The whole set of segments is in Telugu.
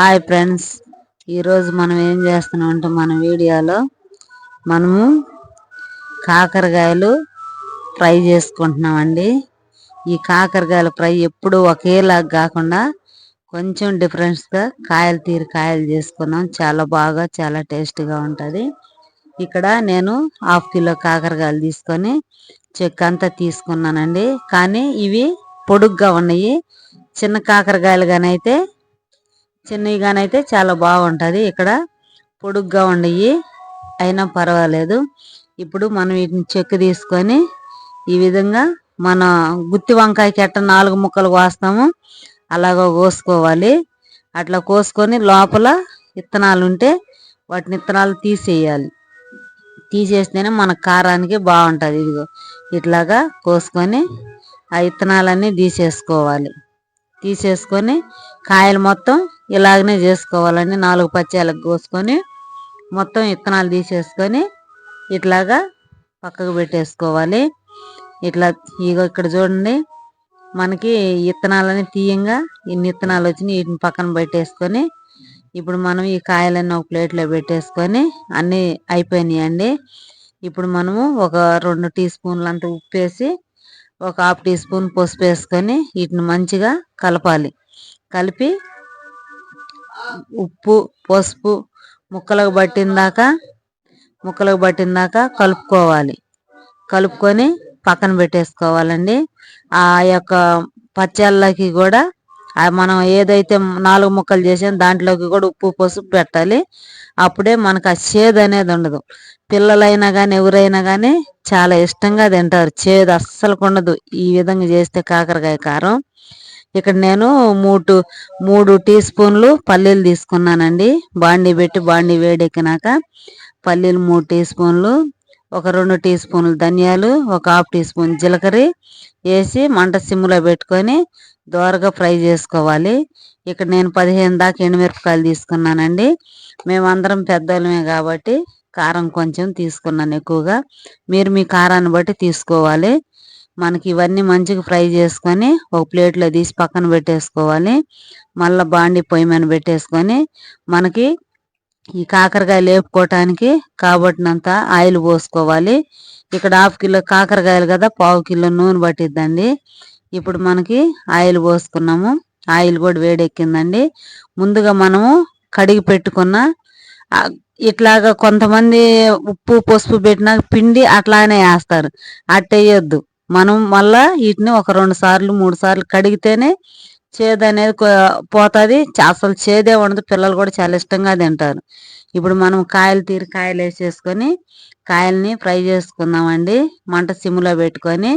హాయ్ ఫ్రెండ్స్ ఈరోజు మనం ఏం చేస్తున్నాం అంటే మన వీడియోలో మనము కాకరకాయలు ఫ్రై చేసుకుంటున్నామండి. ఈ కాకరకాయలు ఫ్రై ఎప్పుడు ఒకేలాగా కాకుండా కొంచెం డిఫరెన్స్గా కాయలు తీరు కాయలు చేసుకున్నాం. చాలా బాగా చాలా టేస్టీగా ఉంటుంది. ఇక్కడ నేను హాఫ్ కిలో కాకరకాయలు తీసుకొని చెక్క అంతా తీసుకున్నానండి. కానీ ఇవి పొడుగ్గా ఉన్నాయి. చిన్న కాకరకాయలు చిన్నవి కానీ అయితే చాలా బాగుంటుంది. ఇక్కడ పొడుగ్గా ఉండయి. అయినా పర్వాలేదు. ఇప్పుడు మనం వీటిని చెక్కు తీసుకొని ఈ విధంగా మన గుత్తి వంకాయకి ఎట్ట నాలుగు ముక్కలు కోస్తాము. అలాగ కోసుకోవాలి. అట్లా కోసుకొని లోపల విత్తనాలు ఉంటే వాటిని విత్తనాలు తీసేయాలి. తీసేస్తేనే మన కారానికి బాగుంటుంది. ఇదిగో ఇట్లాగా కోసుకొని ఆ విత్తనాలన్నీ తీసేసుకోవాలి. తీసేసుకొని కాయలు మొత్తం ఇలాగనే చేసుకోవాలండి. నాలుగు పచ్చాలకు కోసుకొని మొత్తం విత్తనాలు తీసేసుకొని ఇట్లాగా పక్కకు పెట్టేసుకోవాలి. ఇట్లా ఇగో ఇక్కడ చూడండి మనకి విత్తనాలని తీయంగా ఇన్ని విత్తనాలు వచ్చినాయి. వీటిని పక్కన పెట్టేసుకొని ఇప్పుడు మనం ఈ కాయలన్నీ ఒక ప్లేట్లో పెట్టేసుకొని అన్నీ అయిపోయినాయండి. ఇప్పుడు మనము ఒక రెండు టీ స్పూన్లు అంత ఉప్పు వేసి ఒక హాఫ్ టీ స్పూన్ పసుపు వేసుకొని వీటిని మంచిగా కలపాలి. కలిపి ఉప్పు పసుపు ముక్కలకు పట్టిందాక ముక్కలకు పట్టిందాక కలుపుకోవాలి. కలుపుకొని పక్కన పెట్టేసుకోవాలండి. ఆ యొక్క పచ్చళ్ళకి కూడా మనం ఏదైతే నాలుగు ముక్కలు చేసాం దాంట్లోకి కూడా ఉప్పు పసుపు పెట్టాలి. అప్పుడే మనకు ఆ చేదు అనేది ఉండదు. పిల్లలైనా కానీ ఎవరైనా కానీ చాలా ఇష్టంగా తింటారు. చేదు అస్సలు ఉండదు ఈ విధంగా చేస్తే కాకరకాయ కారం. ఇక్కడ నేను మూడు మూడు టీ స్పూన్లు పల్లీలు తీసుకున్నానండి. బాండీ పెట్టి బాండీ వేడెక్కినాక పల్లీలు మూడు టీ స్పూన్లు ఒక రెండు టీ స్పూన్లు ధనియాలు ఒక హాఫ్ టీ స్పూన్ జీలకర్ర వేసి మంట సిమ్లో పెట్టుకొని దోరగా ఫ్రై చేసుకోవాలి. ఇక్కడ నేను పదిహేను దాకా ఎండుమిరపకాయలు తీసుకున్నానండి. మేమందరం పెద్దోళ్ళమే కాబట్టి కారం కొంచెం తీసుకున్నాను ఎక్కువగా. మీరు మీ కారాన్ని బట్టి తీసుకోవాలి. మనకి ఇవన్నీ మంచిగా ఫ్రై చేసుకొని ఒక ప్లేట్లో తీసి పక్కన పెట్టేసుకోవాలి. మళ్ళీ బాండి పొయ్యి మీద పెట్టేసుకొని మనకి ఈ కాకరకాయ లేపుకోవటానికి కాబట్టినంత ఆయిల్ పోసుకోవాలి. ఇక్కడ హాఫ్ కిలో కాకరకాయలు కదా పావు కిలో నూనె పట్టిద్దండి. ఇప్పుడు మనకి ఆయిల్ పోసుకున్నాము. ఆయిల్ కూడా వేడెక్కిందండి. ముందుగా మనము కడిగి పెట్టుకున్న ఇట్లాగా కొంతమంది ఉప్పు పసుపు పెట్టిన పిండి అట్లానే వేస్తారు. అట్టేయొద్దు. మనం మళ్ళా వీటిని ఒక రెండు సార్లు మూడు సార్లు కడిగితేనే చేదు అనేది పోతుంది. అసలు చేదే ఉండదు. పిల్లలు కూడా చాలా ఇష్టంగా తింటారు. ఇప్పుడు మనం కాయలు తీరి కాయలు వేసేసుకొని కాయల్ని ఫ్రై చేసుకుందామండి. మంట సిమ్లో పెట్టుకొని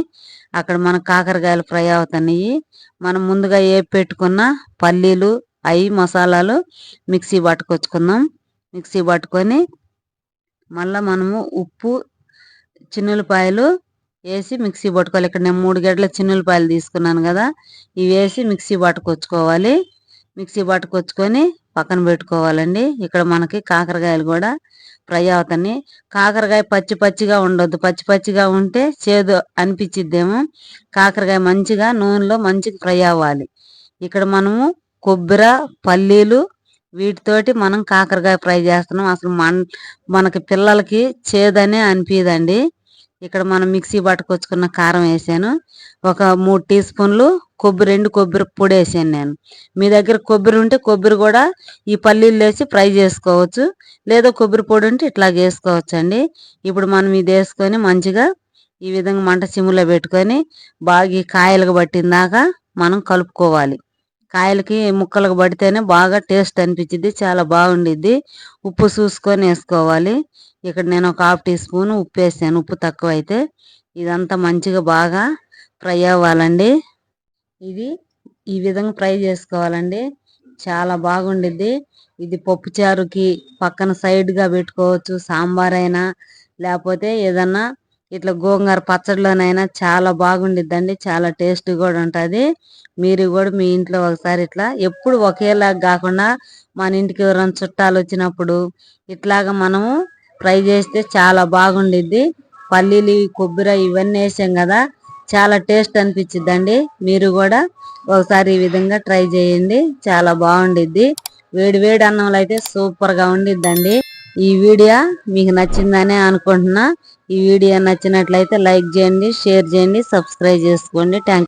అక్కడ మన కాకరకాయలు ఫ్రై అవుతున్నాయి. మనం ముందుగా ఏ పెట్టుకున్న పల్లీలు అవి మసాలాలు మిక్సీ పట్టుకొచ్చుకుందాం. మిక్సీ పట్టుకొని మళ్ళీ మనము ఉప్పు చిన్నులపాయలు వేసి మిక్సీ పట్టుకోవాలి. ఇక్కడ నేను మూడు గడ్డల చిన్నులపాయలు తీసుకున్నాను కదా ఇవి వేసి మిక్సీ పట్టుకొచ్చుకోవాలి. మిక్సీ పట్టుకొచ్చుకొని పక్కన పెట్టుకోవాలండి. ఇక్కడ మనకి కాకరకాయలు కూడా ఫ్రై అవుతాయి కాకరకాయ పచ్చి పచ్చిగా ఉండొద్దు. పచ్చి పచ్చిగా ఉంటే చేదు అనిపించిద్దేమో కాకరకాయ మంచిగా నూనెలో మంచిగా ఫ్రై అవ్వాలి. ఇక్కడ మనము కొబ్బరి పల్లీలు వీటితోటి మనం కాకరకాయ ఫ్రై చేస్తున్నాం. అసలు మన మనకి పిల్లలకి చేదనే అనిపించదండి ఇక్కడ మనం మిక్సీ పట్టుకొచ్చుకున్న కారం వేసాను. ఒక మూడు టీ స్పూన్లు కొబ్బరి రెండు కొబ్బరి పొడి వేసాను నేను. మీ దగ్గర కొబ్బరి ఉంటే కొబ్బరి కూడా ఈ పల్లీలు వేసి ఫ్రై చేసుకోవచ్చు. లేదా కొబ్బరి పొడి ఉంటే ఇట్లా వేసుకోవచ్చు అండి ఇప్పుడు మనం ఇది వేసుకొని మంచిగా ఈ విధంగా మంట సిమ్లో పెట్టుకొని బాగా ఈ కాయలకు పట్టిందాక మనం కలుపుకోవాలి. కాయలకి ముక్కలకు పడితేనే బాగా టేస్ట్ అనిపించింది చాలా బాగుండిద్ది. ఉప్పు చూసుకొని వేసుకోవాలి. ఇక్కడ నేను ఒక హాఫ్ టీ స్పూన్ ఉప్పు వేసాను ఉప్పు తక్కువ అయితే ఇదంతా మంచిగా బాగా ఫ్రై అవ్వాలండి. ఇది ఈ విధంగా ఫ్రై చేసుకోవాలండి. చాలా బాగుండిద్ది. ఇది పప్పుచారుకి పక్కన సైడ్గా పెట్టుకోవచ్చు సాంబార్ అయినా లేకపోతే ఏదన్నా ఇట్లా గోంగూర పచ్చడిలోనైనా చాలా బాగుండిద్దండి. చాలా టేస్ట్ కూడా ఉంటుంది. మీరు కూడా మీ ఇంట్లో ఒకసారి ఇట్లా ఎప్పుడు ఒకేలాగా కాకుండా మన ఇంటికి ఎవరైనా చుట్టాలు వచ్చినప్పుడు ఇట్లాగా మనము ఫ్రై చేస్తే చాలా బాగుండిద్ది. పల్లీలు కొబ్బరి ఇవన్నీ వేసాం కదా చాలా టేస్ట్ అనిపించిద్దండి. మీరు కూడా ఒకసారి ఈ విధంగా ట్రై చేయండి. చాలా బాగుండిద్ది. వేడి వేడి అన్నంలో అయితే సూపర్గా ఉండిద్దండి. ఈ వీడియో మీకు నచ్చిందనే అనుకుంటున్నా. ఈ వీడియో నచ్చినట్లయితే లైక్ చేయండి షేర్ చేయండి సబ్స్క్రైబ్ చేసుకోండి. థ్యాంక్